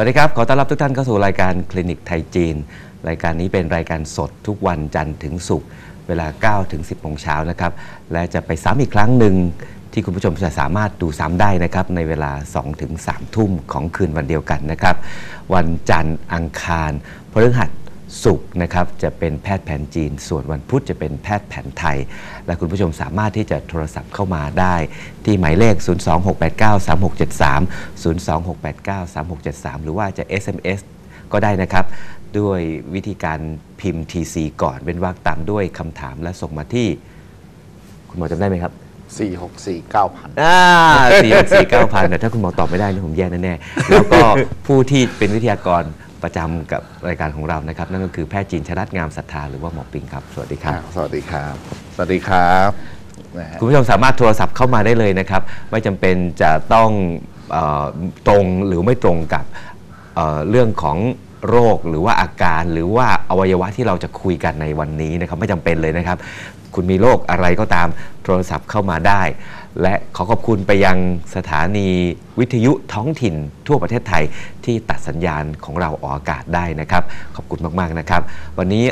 วัสดีครับ ขอต้อนรับทุกท่านเข้าสู่รายการคลินิกไทยจีน รายการนี้เป็นรายการสดทุกวันจันทร์ถึงศุกร์เวลา9ถึง10โมงเช้านะครับ และจะไปซ้ำอีกครั้งหนึ่งที่คุณผู้ชมจะสามารถดูซ้ำได้นะครับ ในเวลา2ถึง3ทุ่มของคืนวันเดียวกันนะครับ วันจันทร์อังคารพฤหัส ศุกร์นะครับจะเป็นแพทย์แผนจีน ส่วนวันพุธจะเป็นแพทย์แผนไทย และคุณผู้ชมสามารถที่จะโทรศัพท์เข้ามาได้ ที่หมายเลข 026893673 026893673 หรือว่าจะ SMS ก็ได้นะครับ ด้วยวิธีการพิมพ์ TC ก่อนเป็นวรรคตามด้วยคำถามและส่งมาที่ คุณหมอจำได้ไหมครับสี่หกสี่เก้าพันอ่าสี่สี่เก้าพันแต่ถ้าคุณหมอตอบไม่ได้นี่ผมแย่แน่ๆแล้วก็ผู้ที่เป็นวิทยากร ประจำกับรายการของเรานะครับ นั่นก็คือแพทย์จีนชรัตน์งามศรัทธาหรือว่าหมอปิงครับ สวัสดีครับ สวัสดีครับ สวัสดีครับนะฮะคุณผู้ชมสามารถโทรศัพท์เข้ามาได้เลยนะครับ ไม่จำเป็นจะต้องเออตรงหรือไม่ตรงกับเอ่อเรื่องของโรคหรือว่าอาการหรือว่าอวัยวะที่เราจะคุยกันในวันนี้นะครับ ไม่จำเป็นเลยนะครับ คุณมีโรคอะไรก็ตามโทรศัพท์เข้ามาได้ และขอขอบคุณไปยังสถานีวิทยุท้องถิ่นทั่วประเทศไทยที่ตัดสัญญาณของเราออกอากาศได้นะครับ ขอบคุณมากๆนะครับ วันนี้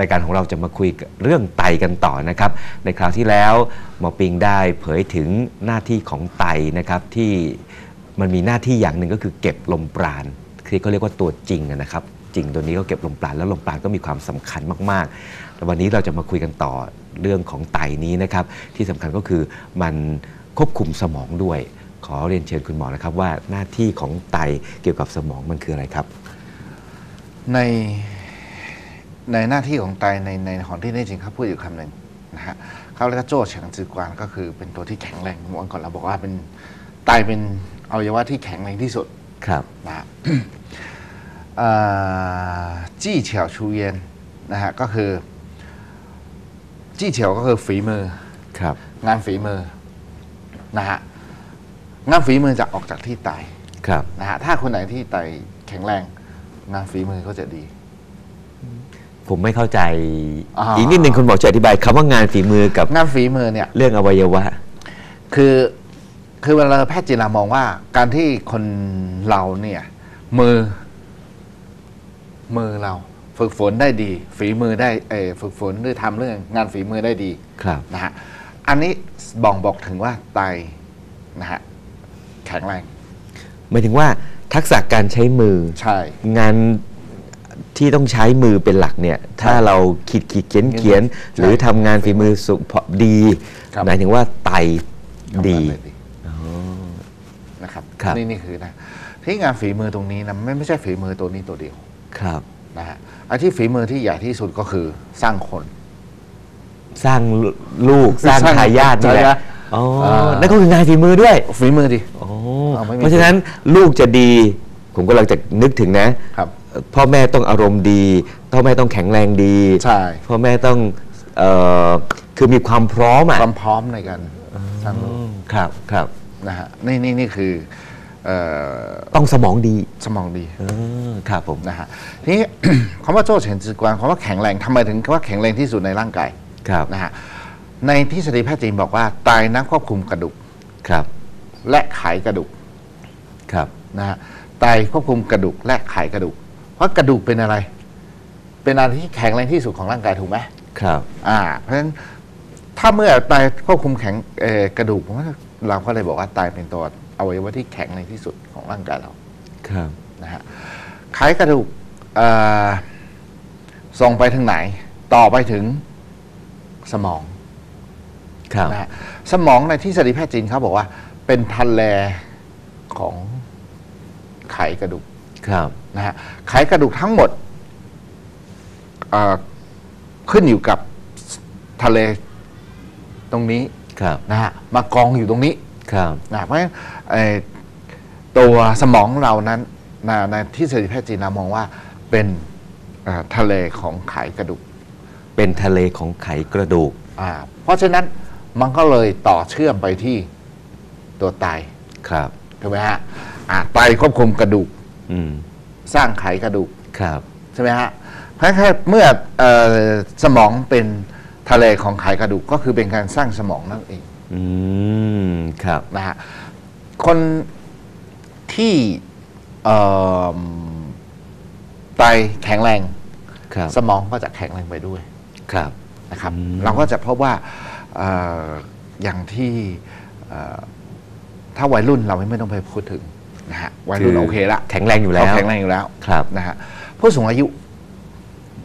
รายการของเราจะมาคุยเรื่องไตกันต่อนะครับ ในคราวที่แล้วหมอปิงได้เผยถึงหน้าที่ของไตนะครับที่มันมีหน้าที่อย่างหนึ่งก็คือเก็บลมปราณที่เขาเรียกว่าตัวจริงนะครับ จริงตัวนี้ก็เก็บลมปราณแล้วลมปราณก็มีความสำคัญมากๆ ววันนี้เราจะมาคุยกันต่อเรื่องของไตนี้นะครับ ที่สำคัญก็คือมันควบคุมสมองด้วย ขอเรียนเชิญคุณหมอนะครับว่าหน้าที่ของไตเกี่ยวกับสมองมันคืออะไรครับ ในในหน้าที่ของไตในในของที่ได้จริงเขาพูดอยู่คำหนึ่งนะฮะเขาเรียกว่าโจ้เฉียงจือกวานก็คือเป็นตัวที่แข็งแรงวันก่อนเราบอกว่าเป็นไตเป็นอวัยวะที่แข็งแรงที่สุดครับนะฮะเอ่อจี้เฉียวชูเย็นนะฮะก็คือ จี้เฉียวก็คือฝีมือ ครับ งานฝีมือนะฮะงานฝีมือจะออกจากที่ไตครับ นะฮะถ้าคนไหนที่ไตแข็งแรง งานฝีมือก็จะดี ผมไม่เข้าใจอ่า อีกนิดนึงคุณหมอช่วยอธิบายคำว่างานฝีมือกับงานฝีมือเนี่ย เรื่องอวัยวะ คือคือเวลาแพทย์จีนเรามองว่า การที่คนเราเนี่ย มือ มือเรา ฝึกฝนได้ดี ฝีมือได้เออฝึกฝนด้วยทำเรื่องงานฝีมือได้ดีครับนะฮะอันนี้บ่งบอกถึงว่าไตนะฮะแข็งแรงหมายถึงว่าทักษะการใช้มือใช่งานที่ต้องใช้มือเป็นหลักเนี่ย ถ้าเราขีดขีดเขียนเขียนใช่หรือทำงานฝีมือสุพดีครับหมายถึงว่าไตทำงานดีนะครับครับนี่นี่คือนะที่งานฝีมือตรงนี้นะไม่ไม่ใช่ฝีมือตัวนี้ตัวเดียวครับ นะฮะไอ้ที่ฝีมือที่ใหญ่ที่สุดก็คือสร้างคน สร้างลูกสร้างสร้างทายาทนี่แหทายาละทอ๋ออ่านั่นก็คืองานฝีมือด้วยฝีมือดิโอ้เอาไม่มีเพราะฉะนั้นลูกจะดี ผมกำลังจะนึกถึงนะครับพ่อแม่ต้องอารมณ์ดีพ่อแม่ต้องแข็งแรงดีใช่พ่อแม่ต้องเอ่อคือมีความพร้อมอะความพร้อมในการสร้างลูกครับครับนะฮะนี่นี่นี่คือเอ่อ ต้องสมองดีสมองดีเออครับผมนะฮะทีนี้คำว่าโจ้เฉินจือกวางคำว่าแข็งแรงทำไมถึงคำว่าแข็งแรงที่สุดในร่างกายครับนะฮะในทฤษฎีแพทย์จีนบอกว่าไตายนักควบคุมกระดูกครับ และไขกระดูกครับนะฮะไตควบคุมกระดูกและไขกระดูก เพราะกระดูกเป็นอะไร เป็นอะไรที่แข็งแรงที่สุดของร่างกายถูกไหมครับ อ่า เพราะฉะนั้นถ้าเมื่อไตควบคุมแข็งเอ่อกระดูกผมว่าเราก็เลยบอกว่าไตเป็นตัว อวัยวะที่แข็งแรงที่สุดของร่างกายเราครับนะฮะไขกระดูกเอ่อส่งไปถึงไหน ต่อไปถึงสมองครับนะฮะสมองในทฤษฎีแพทย์จีนเขาบอกว่า เป็นทันแลของไขกระดูกครับนะฮะไขกระดูกทั้งหมดเอ่อขึ้นอยู่กับทะเลตรงนี้ครับนะฮะมากองอยู่ตรงนี้ ครับนะเพราะฉะนั้นเอ่อตัวสมองเรานั้นนะในทฤษฎีแพทย์จีนเรามองว่าเป็นเอ่อทะเลของไขกระดูกเป็นทะเลของไขกระดูกอ่าเพราะฉะนั้นมันก็เลยต่อเชื่อมไปที่ตัวไตครับ ถูกไหมฮะอ่าไตควบคุมกระดูกอืมสร้างไขกระดูก ครับ ใช่ไหมฮะเพราะแค่เมื่อเออสมองเป็นทะเลของไขกระดูกก็คือเป็นการสร้างสมองนั่นเอง อืม ครับ นะฮะคนที่เอ่อไตแข็งแรง ครับ สมองก็จะแข็งแรงไปด้วยครับ นะครับ อืม เราก็จะพบว่าเอ่ออย่างที่เอ่อถ้าวัยรุ่นเราไม่ต้องไปพูดถึงนะฮะวัยรุ่นโอเคละแข็งแรงอยู่แล้วเขาแข็งแรงอยู่แล้ว ครับ นะฮะผู้สูงอายุ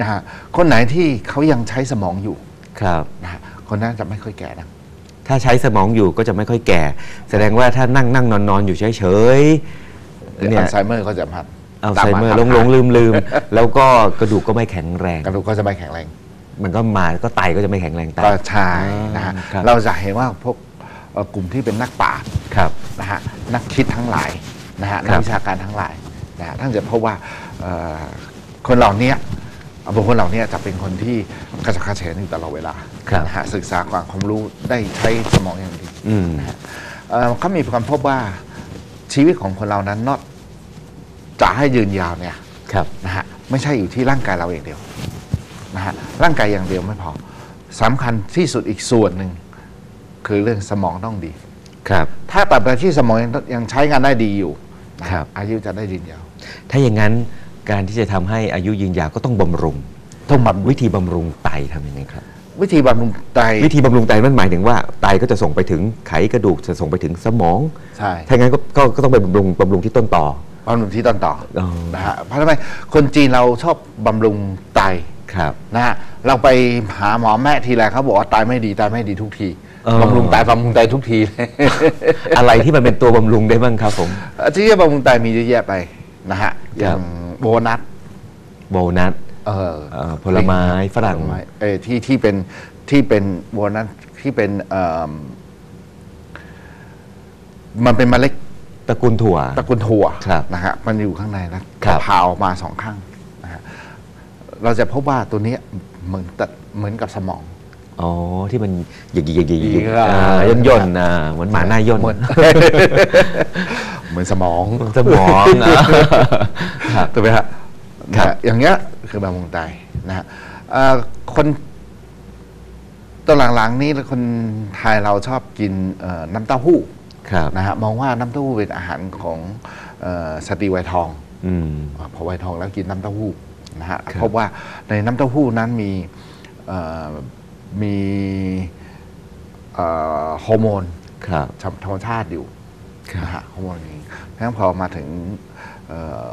นะฮะคนไหนที่เขายังใช้สมองอยู่ครับ นะฮะคนนั้นจะไม่ค่อยแก่นะ ถ้าใช้สมองอยู่ก็จะไม่ค่อยแก่ แสดงว่าถ้านั่งนั่งนอนนอนอยู่เฉยๆเดี๋ยวเนี่อัยลไซเมอร์ก็จะมาอัลตาไซเมอร์าหลงหลงลืมลืมแล้วก็กระดูกก็ไม่แข็งแรง กระดูกก็จะไม่แข็งแรง มันก็มาก็ไตก็จะไม่แข็งแรงตามก็ใช่นะฮะครับเราจะเห็นว่าพวกเอ่อกลุ่มที่เป็นนักปราชญ์ครับนะฮะนักคิดทั้งหลายนะฮะคนัรักบวิชาการทั้งหลายนะฮะท่านจะพบว่าเอ่อคนเหล่านี้ บุคคลเหล่านี้จะเป็นคนที่กระฉับกระเฉงอยู่ตลอดเวลาครับนะฮะศึกษาความความรู้ได้ใช้สมองอย่างดีอืม เอ่อเขามีความพบว่าชีวิตของคนเรานั้นนอกจะให้ยืนยาวเนี่ยครับ นะฮะไม่ใช่อยู่ที่ร่างกายเราอย่างเดียวนะฮะร่างกายอย่างเดียวไม่พอสำคัญที่สุดอีกส่วนหนึ่งคือเรื่องสมองต้องดี ครับ ถ้าตัดไปที่สมองยังยังใช้งานได้ดีอยู่นะครับ อายุจะได้ยืนยาว ถ้าอย่างนั้น การที่จะทำให้อายุยืนยาวก็ต้องบำรุง ต้องบำวิธีบำรุงไตทำยังไงครับ วิธีบำรุงไต วิธีบำรุงไตนั่นหมายถึงว่าไตก็จะส่งไปถึงไขกระดูกจะส่งไปถึงสมองใช่ถ้าอย่างนั้นก็ก็ก็ต้องไปบำรุงบำรุงที่ต้นต่อบำรุงที่ต้นต่ออ๋อนะฮะเพราะทำไมคนจีนเราชอบบำรุงไตครับนะฮะเราไปหาหมอแม่ทีไรเขาบอกว่าไตไม่ดีไตไม่ดีทุกทีเออบำรุงไตบำรุงไตทุกทีเลยอะไรที่มันเป็นตัวบำรุงได้บ้างครับผมที่จะบำรุงไตมีเยอะแยะไปนะฮะอย่าง โบนัสโบนัสเออเอ่อผลไม้ฝรั่งผลไม้เออที่ที่เป็นที่เป็นโบนัสที่เป็นเอ่อมันเป็นเมล็ดตระกูลถั่ว ตระกูลถั่วครับนะฮะมันอยู่ข้างในนะครับ ผ่าออกมาสองข้างนะฮะเราจะพบว่าตัวเนี้ยเหมือนตัดเหมือนกับสมอง อ๋อ ที่มันหยิกหยิกหยิกหยิกหยิกอ่าย่นย่นๆอ่าเหมือนหมาหน้าย่น เหมือน เหมือนสมองสมองอะครับถูกไหมฮะครับนะฮะอย่างเงี้ยคือบำรุงไตนะฮะเอ่อคนตอนหลังๆนี้คนไทยเราชอบกินเอ่อน้ำเต้าหู้ครับนะฮะมองว่าน้ำเต้าหู้เป็นอาหารของเอ่อสตรีวัยทองอืมอาพอวัยทองแล้วกินน้ำเต้าหู้นะฮะครับพบว่าในน้ำเต้าหู้นั้นมีเอ่อมีเอ่อฮอร์โมนครับธรรมชาติอยู่ครับ นะฮะฮอร์โมนนี้เพราะฉะนั้นพอมาถึงเอ่อ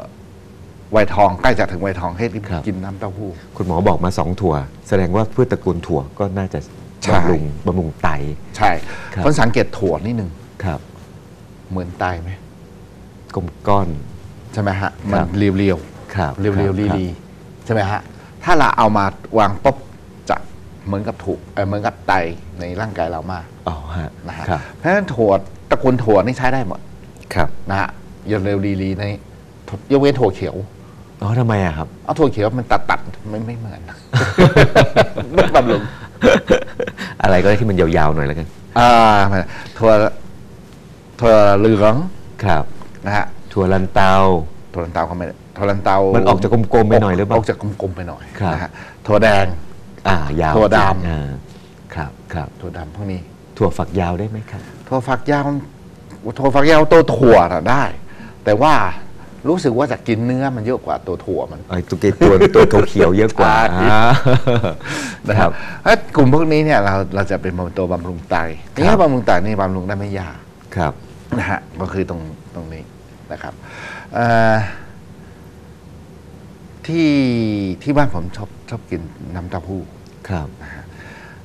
วัยทองใกล้จะถึงวัยทองให้รีบครับกินน้ำเต้าหู้ คุณหมอบอกมาสองถั่ว แสดงว่าพืชตระกูลถั่วก็น่าจะใช่บำรุงบำรุงไต ใช่ครับคนสังเกตถั่วนิดหนึ่งครับ เหมือนไตไหมกลมก้อนใช่ไหมฮะมันครับเรียวครับๆเรียวๆคบลีๆใช่ไหมฮะถ้าเราเอามาวางปุ๊บจะเหมือนกับถูกเอ่อเหมือนกับไตในร่างกายเรามากอ๋อฮะนะฮะครับเพราะฉะนั้นถั่ว ตระกูลถั่วนี่ใช้ได้หมดครับนะฮะยนเร็วลีลีในยกเว้นถั่วเขียวอ๋อทำไมอะครับเอาถั่วเขียวมันตัดตัดๆไม่ไม่เหมือนไม่บำรุงอะไรก็ได้ที่มันยาวๆหน่อยแล้วกันอ่าถั่วถั่วเหลืองครับนะฮะถั่วลันเตาถั่วลันเตาก็ไม่ถั่วลันเตามันออกจากกลมๆไปหน่อยหรือเปล่าออกจากกลมๆไปหน่อยครับนะฮะถั่วแดงอ่ายาวถั่วดำจริงอ่าครับครับถั่วดำพวกนี้ถั่วฝักยาวได้ไหมครับ ถั่วฝักยาวถั่วฝักยาวตัวถั่วน่ะได้ แต่ว่ารู้สึกว่าจะกินเนื้อมันเยอะกว่าตัวถั่วมันไอ้ตัวเกตัวตัวเขียวๆเยอะกว่าอ่าอ่านะครับถ้ากลุ่มพวกนี้เนี่ยเราเราจะเป็นตัวบำรุงไตทีนี้บำรุงไตนี่บำรุงได้ไม่ยากครับนะฮะก็คือตรงตรงนี้นะครับเอ่อที่ที่บ้านผมชอบชอบกินน้ำเต้าหู้ครับ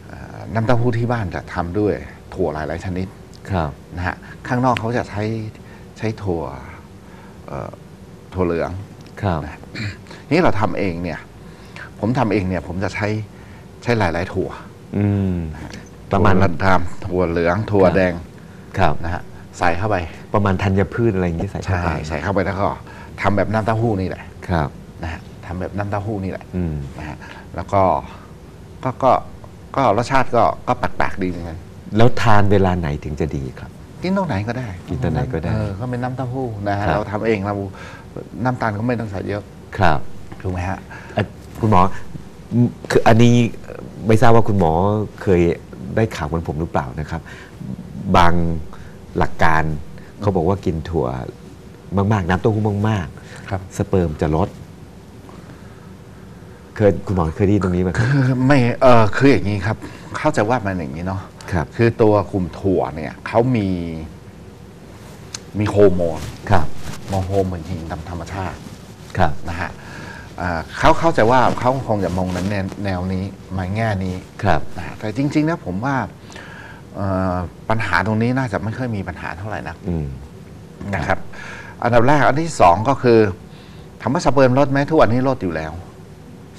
เอ่อน้ำเต้าหู้ที่บ้านจะทำด้วยถั่วหลายๆชนิด ครับนะฮะข้างนอกเขาจะใช้ใช้ถั่วเอ่อถั่วเหลืองครับนี่เราทำเองเนี่ย ผมทำเองเนี่ย ผมจะใช้ใช้หลายๆถั่วอืมประมาณถั่วลันทามถั่วเหลืองถั่วครับแดงครับนะฮะใส่เข้าไป ประมาณธัญพืชอะไรอย่างนี้ใส่เข้าใช่ไปใส่เข้าไปแล้วก็ทำแบบน้ำเต้าหู้นี่แหละครับนะฮะทำแบบน้ำเต้าหู้นี่แหละอืมนะฮะแล้วก็ก็ก็ก็รสชาติก็ก็แปลกๆดีเหมือนกัน แล้วทานเวลาไหนถึงจะดีครับ กินตรงไหนก็ได้กินตรงไหนก็ได้ เออก็เป็นน้ำเต้าหู้นะฮะครับ เราทำเองเราน้ำตาลก็ไม่ต้องใส่เยอะครับ ถูกไหมฮะ อะคุณหมออืมคืออันนี้ไม่ทราบว่าคุณหมอเคยได้ข่าวเหมือนผมหรือเปล่านะครับ บางหลักการเขาบอกว่ากินถั่วมาก ๆ น้ำเต้าหู้มาก ครับ ๆ สเปิร์มจะลด เคยคุณหมอเคยได้ยินตรงนี้ไหมครับ ไม่เออคืออย่างนี้ครับ เข้าใจว่ามันอย่างนี้เนาะ ครับ คือตัวกลุ่มถั่วเนี่ยเขามีมีโฮอร์โมนครับโมโฮเหมือนหินตามธรรมชาติครับนะฮะอ่าเขาเข้าใจว่าเขาคงจะมองในแนวแนวนี้มาแง่นี้ครับนะฮะแต่จริงๆนะผมว่าเอ่อปัญหาตรงนี้น่าจะไม่ค่อยมีปัญหาเท่าไหร่นักอืม นะครับ อันดับแรกอันที่สองก็คือถามว่าสเปิร์มลดไหมทุกวันนี้ลดอยู่แล้ว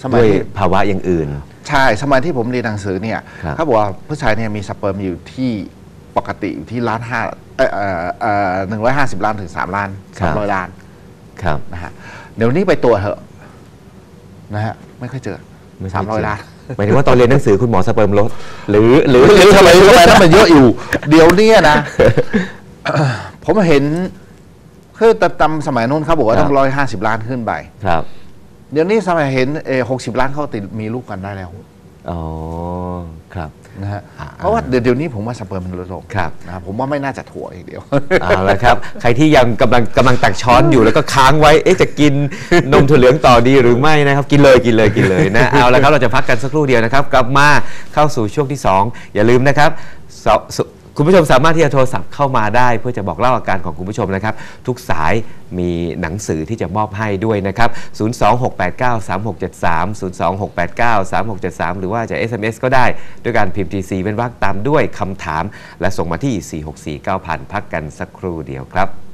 สมัด้วยยที่ภาวะอย่างอื่น ใช่สมัยที่ผมเรียนหนังสือเนี่ยครับ เขาบอกว่าผู้ชายเนี่ยมีสเปิร์มอยู่ที่ปกติอยู่ที่ล้านห้าเอ่อเอ่อหนึ่งร้อยห้าสิบล้านถึงสามล้านสามร้อยล้านครับ นะฮะเดี๋ยวนี้ไปตัวจเถอะนะฮะไม่ค่อยเจอไเคสามร้อยเจล้าน หมายถึงว่าตอนเรียนหนังสือคุณหมอสเปิร์มลดหรือหรือหรือทำไมทำไมนั้นมันเยอะอยู่ เดี๋ยวเนี้นะ ผมเห็นคือแต่ตำสมัยนู้นเขาบอกว่าต้องร้อยห้าสิบล้านขึ้นไป ครับ เดี๋ยวนี้สมัยเห็นเอหกสิบล้านเขาติดมีลูกกันได้แล้ว อ๋อ ครับ นะฮะอ่าเพราะว่าเดี๋ยวเดี๋ยวนี้ผมว่าสเปิร์มมันลดลงครับ นะครับผมว่าไม่น่าจะถั่วอีกเดียว เอาละครับ ใครที่ยังกำลังกำลังตักช้อนอยู่แล้วก็ค้างไว้ เอ๊ะจะกินนมถั่วเหลืองต่อดีหรือไม่นะครับ กินเลยกินเลยกินเลยนะ เอาละครับเราจะพักกันสักครู่เดียวนะครับ กลับมาเข้าสู่ช่วงที่ 2 อย่าลืมนะครับสส คุณผู้ชมสามารถที่จะโทรศัพท์เข้ามาได้เพื่อจะบอกเล่าอาการของคุณผู้ชมนะครับ ทุกสายมีหนังสือที่จะมอบให้ด้วยนะครับ 026893673 026893673 หรือว่าจะ SMS ก็ได้ด้วยการพิมพ์ TC เป็นวรรคตามด้วยคำถาม และส่งมาที่ 4649000 พักกันสักครู่เดียวครับ